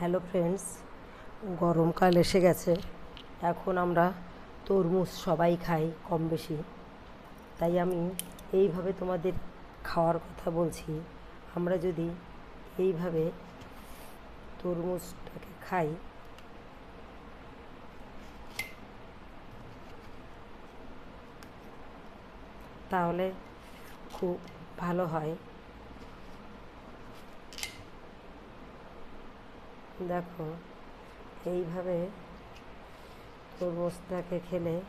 Hello friends, গরমকাল এসে গেছে। এখন আমরা তরমুজ সবাই খাই কম বেশি। তাই আমি এইভাবে তোমাদের খাওয়ার কথা বলছি। আমরা যদি এইভাবে তরমুজটাকে খাই, তাহলে খুব ভালো হয়। দেখো, এইভাবে তরমুজটাকে খেলে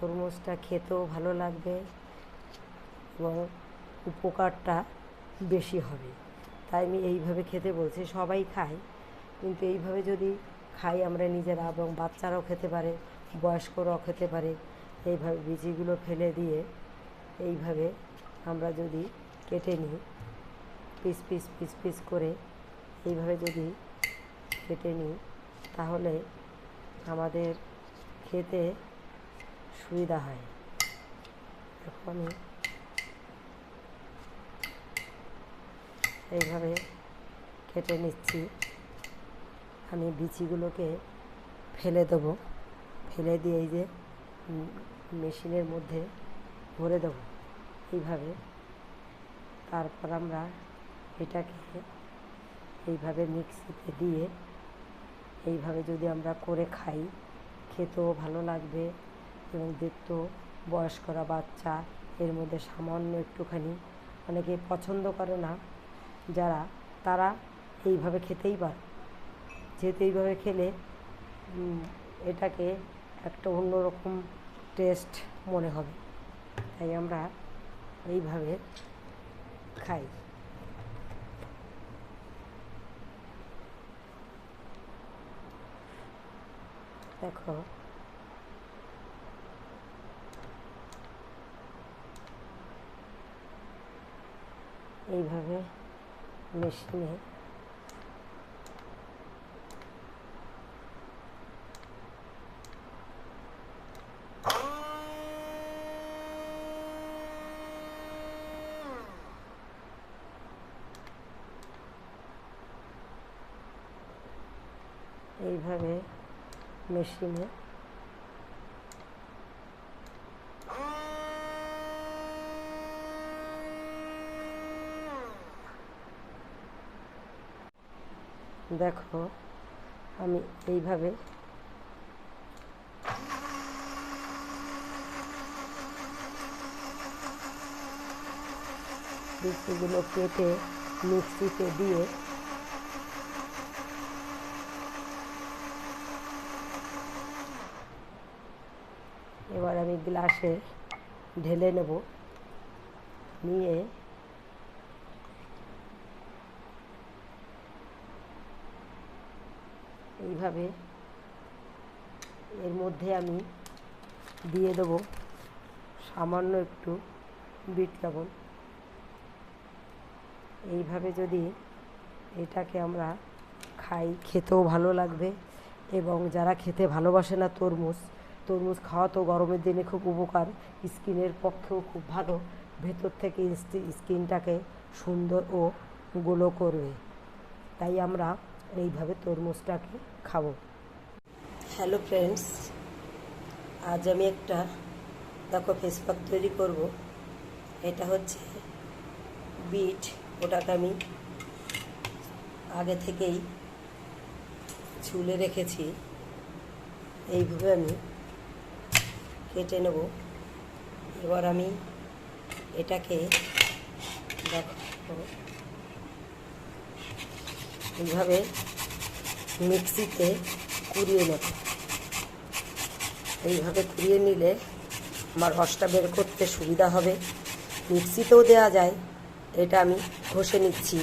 তরমুজটা খেতেও ভালো লাগবে এবং উপকারটা বেশি হবে। তাই আমি এইভাবে খেতে বলছি, সবাই খায়, কিন্তু এইভাবে যদি খাই আমরা নিজেরা এবং বাচ্চারাও খেতে পারে, বয়স্করাও খেতে পারে, এইভাবে বীজিগুলো ফেলে দিয়ে এইভাবে আমরা যদি কেটে নিই, পিস পিস পিস পিস করে এইভাবে যদি কেটে নিই, তাহলে আমাদের খেতে সুবিধা হয়। এখন এইভাবে কেটে নিচ্ছি। আমি বিচিগুলোকে ফেলে দেবো। ফেলে দিয়ে এই যে মেশিনের মধ্যে ভরে দেবো। এইভাবে তারপর আমরা এটাকে এইভাবে মিক্সিতে দিয়ে এইভাবে যদি আমরা করে খাই, খেতেও ভালো লাগবে এবং দেখতেও বয়স্করা বাচ্চা, এর মধ্যে সামান্য একটুখানি অনেকে পছন্দ করে না যারা, তারা এইভাবে খেতেই পারে। যেহেতু এইভাবে খেলে এটাকে একটা অন্যরকম টেস্ট মনে হবে। তাই আমরা এইভাবে খাই। দেখো। এইভাবে মেশিনে এইভাবে মেশিনে দেখো আমি এইভাবে বিচিগুলো কেটে মিক্সিতে দিয়ে এবার আমি গ্লাসে ঢেলে নেব। নিয়ে এইভাবে এর মধ্যে আমি দিয়ে দেবো সামান্য একটু বিট লবণ। এইভাবে যদি এটাকে আমরা খাই, খেতেও ভালো লাগবে এবং যারা খেতে ভালোবাসে না তরমুজ তরমুজ খাওয়া তো গরমের দিনে খুব উপকার। স্কিনের পক্ষেও খুব ভালো। ভেতর থেকে স্কিনটাকে সুন্দর ও গ্লো করবে। তাই আমরা এইভাবে তরমুজটাকে খাব। হ্যালো ফ্রেন্ডস, আজ আমি একটা, দেখো ফেস প্যাক তৈরি করব। এটা হচ্ছে বিট। ওটাকে আমি আগে থেকেই ছুলে রেখেছি। এইভাবে আমি কেটে নেব। এবার আমি এটাকে দেখো এইভাবে মিক্সিতে কুড়িয়ে নেব। এইভাবে কুড়িয়ে নিলে আমার রসটা বের করতে সুবিধা হবে। মিক্সিতেও দেওয়া যায়, এটা আমি ঘষে নিচ্ছি।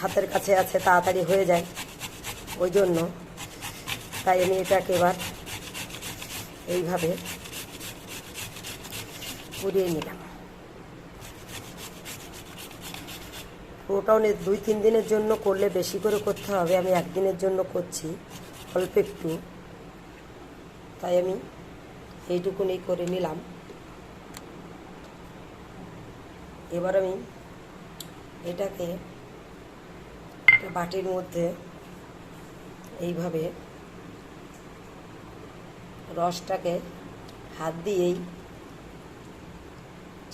হাতের কাছে আছে, তাড়াতাড়ি হয়ে যায়। ওই জন্য তাই আমি এটাকে এবার এইভাবে কুড়িয়ে নিলাম। পুরোটাও দুই তিন দিনের জন্য করলে বেশি করে করতে হবে, আমি একদিনের জন্য করছি, অল্প একটু। তাই আমি এইটুকুনি করে নিলাম। এবার আমি এটাকে বাটির মধ্যে এইভাবে রসটাকে হাত দিয়েই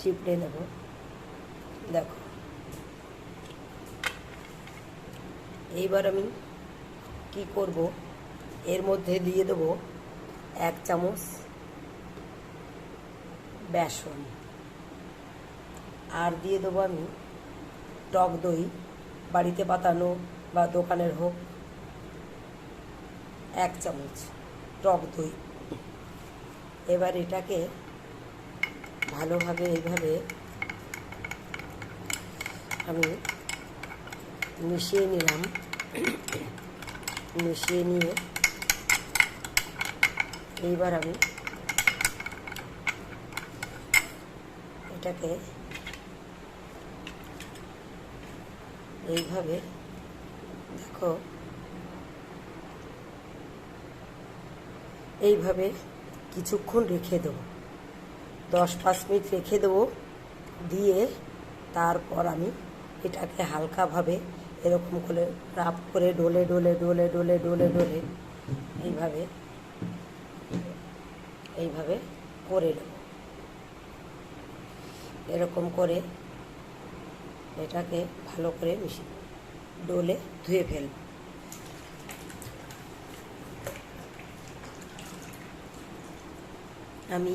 চিপড়ে নেব। দেখো। এইবার আমি কি করব? এর মধ্যে দিয়ে দেবো এক চামচ বেসন। আর দিয়ে দেবো আমি টক দই, বাড়িতে পাতানো বা দোকানের হোক, এক চামচ টক দই। এবার এটাকে ভালোভাবে এইভাবে আমি মিশিয়ে নিলাম। মিশিয়ে নিয়ে এইবার আমি এটাকে এইভাবে দেখো, এইভাবে কিছুক্ষণ রেখে দেবো। দশ পাঁচ মিনিট রেখে দেবো। দিয়ে তারপর আমি এটাকে হালকাভাবে এরকম করে রাপ করে ডলে ডলে ডলে ডলে ডলে ডলে এইভাবে এইভাবে করে নেব। এরকম করে এটাকে ভালো করে মিশিয়ে ডলে ধুয়ে ফেলব। আমি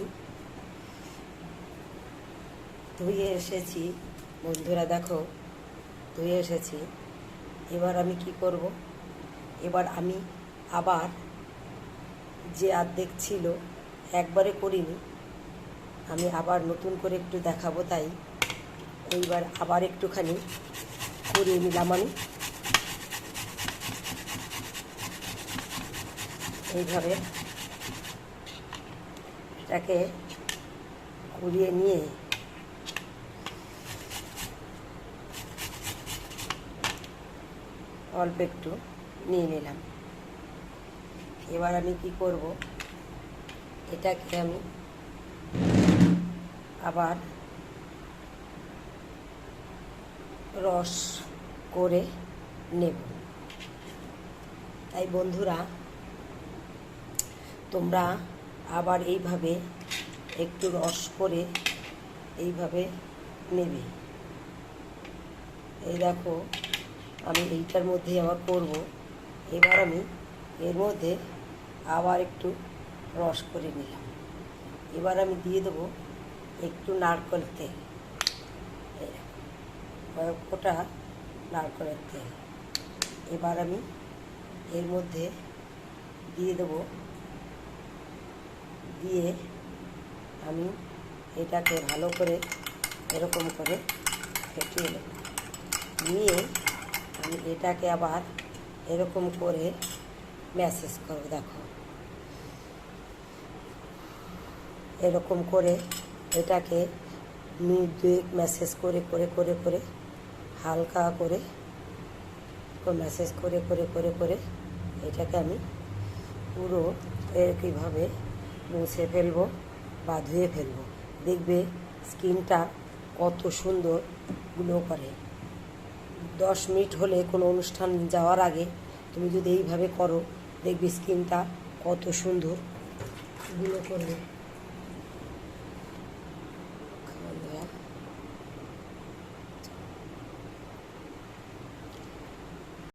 ধুয়ে এসেছি। বন্ধুরা, দেখো ধুয়ে এসেছি। এবার আমি কি করব? এবার আমি আবার যে অর্ধেক ছিল, একবারে করিনি। আমি আবার নতুন করে একটু দেখাবো, তাই। এইবার আবার একটুখানি করিয়ে নিলাম আমি। এইভাবে এটাকে কুড়িয়ে নিয়ে অল্প একটু নিয়ে নিলাম। এবার আমি কি করব? এটাকে আমি আবার রস করে নেব। তাই বন্ধুরা, তোমরা আবার এইভাবে একটু রস করে এইভাবে নেবে। এই দেখো আমি এইটার মধ্যে আবার করব। এবার আমি এর মধ্যে আবার একটু রস করে নিলাম। এবার আমি দিয়ে দেবো একটু নারকেল তেল। কয়েক নারকেলের তেল। এবার আমি এর মধ্যে দিয়ে দেবো, দিয়ে আমি এটাকে ভালো করে এরকম করে ফেটিয়ে নিয়ে আমি এটাকে আবার এরকম করে ম্যাসেজ করব, দেখো। এরকম করে এটাকে মিনিট দুয়েক ম্যাসেজ করে করে করে করে, হালকা করে ম্যাসেজ করে করে করে করে এটাকে আমি পুরো একইভাবে মুছে ফেলব বা ধুয়ে ফেলব। দেখবে স্কিনটা কত সুন্দর গ্লো করে। দশ মিনিট হলে কোনো অনুষ্ঠান যাওয়ার আগে তুমি যদি এইভাবে করো, দেখবি স্কিনটা কত সুন্দর। গুলো করবে।